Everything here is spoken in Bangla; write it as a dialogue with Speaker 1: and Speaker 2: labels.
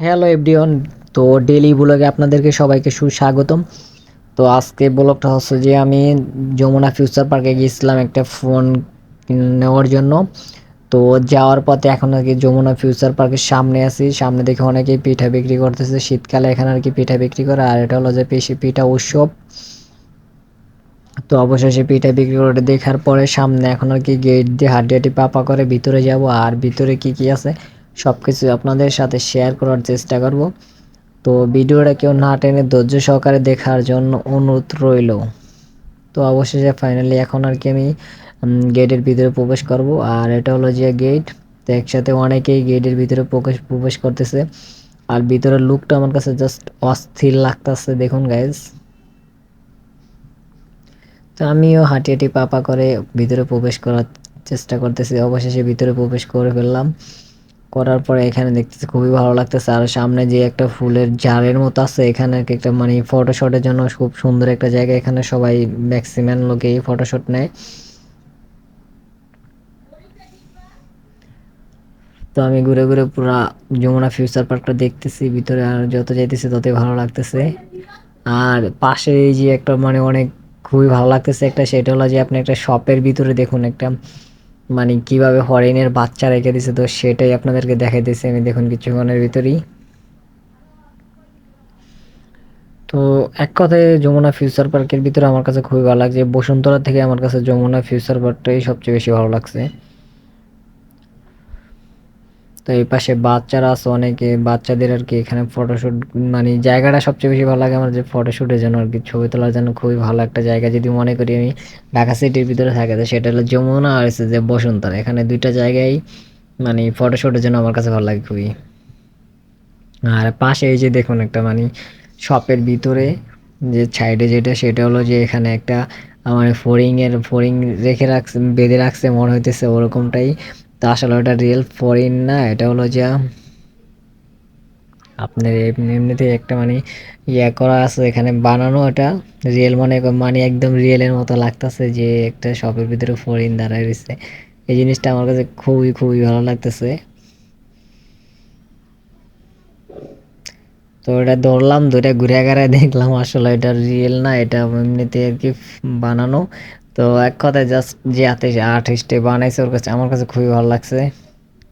Speaker 1: হ্যালো এভরিওয়ান তো ডেলি ব্লগে আপনাদেরকে সবাইকে সুস্বাগতম। তো আজকে ব্লগটা হচ্ছে যে আমি যমুনা ফিউচার পার্কে গিয়েছিলাম একটা ফোন নেওয়ার জন্য। তো যাওয়ার পথে এখন আর কি যমুনা ফিউচার পার্কের সামনে আছি। সামনে দেখে অনেকেই পিঠা বিক্রি করতেছে। শীতকালে এখানে আর কি পিঠা বিক্রি করে, আর এটা হলো যে পেশি পিঠা উৎসব। তো অবশেষে পিঠা বিক্রি করে দেখার পরে সামনে এখন আর কি গেট দিয়ে হাড্ডি হাড্ডি পাপা করে ভিতরে যাব, আর ভিতরে কি কি আছে? সব কিছু আপনাদের সাথে শেয়ার করার চেষ্টা করব। তো ভিডিওটা কেউ না টেনে ধৈর্য সহকারে দেখার জন্য অনুরোধ রইল। তো অবশেষে ফাইনালি এখন আর কি আমি গেটের ভিতরে প্রবেশ করব। আর এটা হলো যে গেট তো একসাথে অনেকেই গেটের ভিতরে প্রবেশ প্রবেশ করতেছে। আর ভিতরের লুকটা আমার কাছে জাস্ট অস্থির লাগতেছে, দেখুন গাইজ তো আমিও হাঁটি হাঁটি পাপা করে ভিতরে প্রবেশ করার চেষ্টা করতেছি। অবশেষে ভিতরে প্রবেশ করে ফেললাম। করার পরে এখানে দেখতেছি খুবই ভালো লাগতেছে। আর সামনে যে একটা ফুলের জারের মতো আছে, এখানে একটা মানে ফটোশটের জন্য খুব সুন্দর একটা জায়গা। এখানে সবাই ম্যাক্সিমাম লোকেই ফটোশট নেয়। তো আমি ঘুরে ঘুরে পুরা যমুনা ফিউচার পার্কটা দেখতেছি, ভিতরে আর যত যাইতেছি ততই ভালো লাগতেছে। আর পাশে যে একটা মানে অনেক খুবই ভালো লাগতেছে একটা, সেটা হলো যে আপনি একটা শপের ভিতরে দেখুন একটা মানে কীভাবে হরিণের বাচ্চা রেখে দিছে, তো সেটাই আপনাদেরকে দেখাই দেখাইতেছি আমি। দেখুন কিছুক্ষণের ভিতরেই। তো এক কথায় যমুনা ফিউচার পার্কের ভিতরে আমার কাছে খুবই ভালো লাগছে। বসুন্ধরা থেকে আমার কাছে যমুনা ফিউচার পার্কটাই সবচেয়ে বেশি ভালো লাগছে। তো এই পাশে বাচ্চারা আছে অনেকে, বাচ্চাদের আর কি এখানে ফটোশ্যুট মানে জায়গাটা সবচেয়ে বেশি ভালো লাগে আমার যে ফটোশ্যুটের জন্য আর কি, ছবি তোলার জন্য খুবই ভালো একটা জায়গা। যদি মনে করি আমি ঢাকা সিটির ভিতরে থাকে, তো সেটা হলো যমুনা আর হচ্ছে যে বসুন্তরা। এখানে দুইটা জায়গায় মানে ফটোশ্যুটের জন্য আমার কাছে ভালো লাগে খুবই। আর পাশে এই যে দেখুন একটা মানে শপের ভিতরে যে সাইডে যেটা, সেটা হলো যে এখানে একটা, আমার ফোরিংয়ের ফোরিং রেখে রাখছে, বেঁধে রাখছে, মনে হইতেছে ওরকমটাই। তা আসলে ওটা রিয়েল ফরিন না, এটা হলো যে আপনার এমনি এমনিতে একটা মানে ইয়া করা আছে, এখানে বানানো এটা রিয়েল মানে মানে একদম রিয়েলের মতো লাগতেছে যে একটা শপের ভিতরে ফরিন দাঁড়ায় রয়েছে। এই জিনিসটা আমার কাছে খুবই খুবই ভালো লাগতেছে। তো এটা ধরলাম দুটা ঘুরে ঘুরে দেখলাম আসলে এটা রিয়েল না, এটা এমনিতে আর কি বানানো। তো এক কথায় জাস্ট যে আর্টিস্টে বানাইছে ওর কাছে আমার কাছে খুবই ভালো লাগছে।